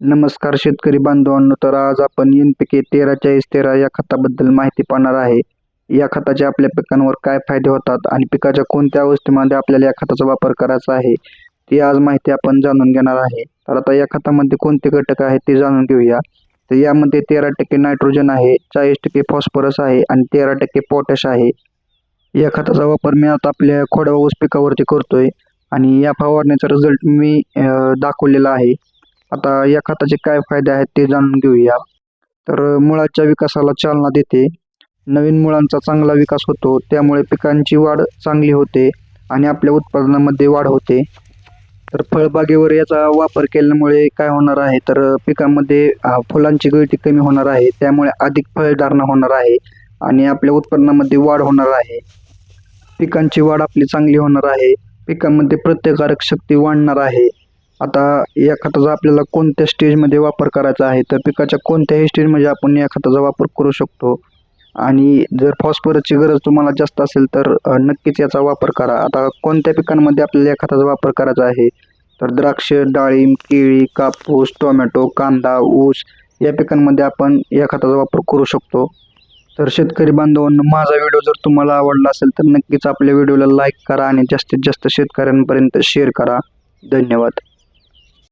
नमस्कार शेतकरी बांधवांनो तर आज आपण एन पी के तेरा चाळीस तेरा या खताबद्दल माहिती पाहणार आहे. या खताचे आपल्या पिकांवर काय फायदे होतात आणि पिकाच्या कोणत्या अवस्थेमध्ये आपल्याला या खताचा वापर करायचा आहे ती आज माहिती आपण जाणून घेणार आहे. तर आता या खतामध्ये कोणते घटक आहेत ते जाणून घेऊया. तर यामध्ये तेरा टक्के नायट्रोजन आहे चाळीस टक्के फॉस्फरस आहे आणि तेरा टक्के पोटॅश आहे. या खताचा वापर मी आता आपल्या खोडवा ऊस पिकावरती करतोय आणि या फवारण्याचा रिझल्ट मी दाखवलेला आहे. आता या खताचे काय फायदे आहेत ते जाणून घेऊया. तर मुळाच्या विकासाला चालना देते. नवीन मुळांचा चांगला विकास होतो त्यामुळे पिकांची वाढ चांगली होते आणि आपल्या उत्पादनामध्ये वाढ होते. तर फळबागेवर याचा वापर केल्यामुळे काय होणार आहे? तर पिकांमध्ये फुलांची गळती कमी होणार आहे त्यामुळे अधिक फळधारणा होणार आहे आणि आपल्या उत्पन्नामध्ये वाढ होणार आहे. पिकांची वाढ आपली चांगली होणार आहे. पिकांमध्ये प्रत्येकारक शक्ती वाढणार आहे. आता या खताचा आपल्याला कोणत्या स्टेजमध्ये वापर करायचा आहे? तर पिकाच्या कोणत्याही स्टेजमध्ये आपण या खताचा वापर करू शकतो. आणि जर फॉस्फरसची गरज तुम्हाला जास्त असेल तर नक्कीच याचा वापर करा. आता कोणत्या पिकांमध्ये आपल्याला या खताचा वापर करायचा आहे? तर द्राक्ष डाळिंब केळी कापूस टोमॅटो कांदा ऊस या पिकांमध्ये आपण या खताचा वापर करू शकतो. तर शेतकरी बांधवांनो माझा व्हिडिओ जर तुम्हाला आवडला असेल तर नक्कीच आपल्या व्हिडिओला लाईक करा आणि जास्तीत जास्त शेतकऱ्यांपर्यंत शेअर करा. धन्यवाद.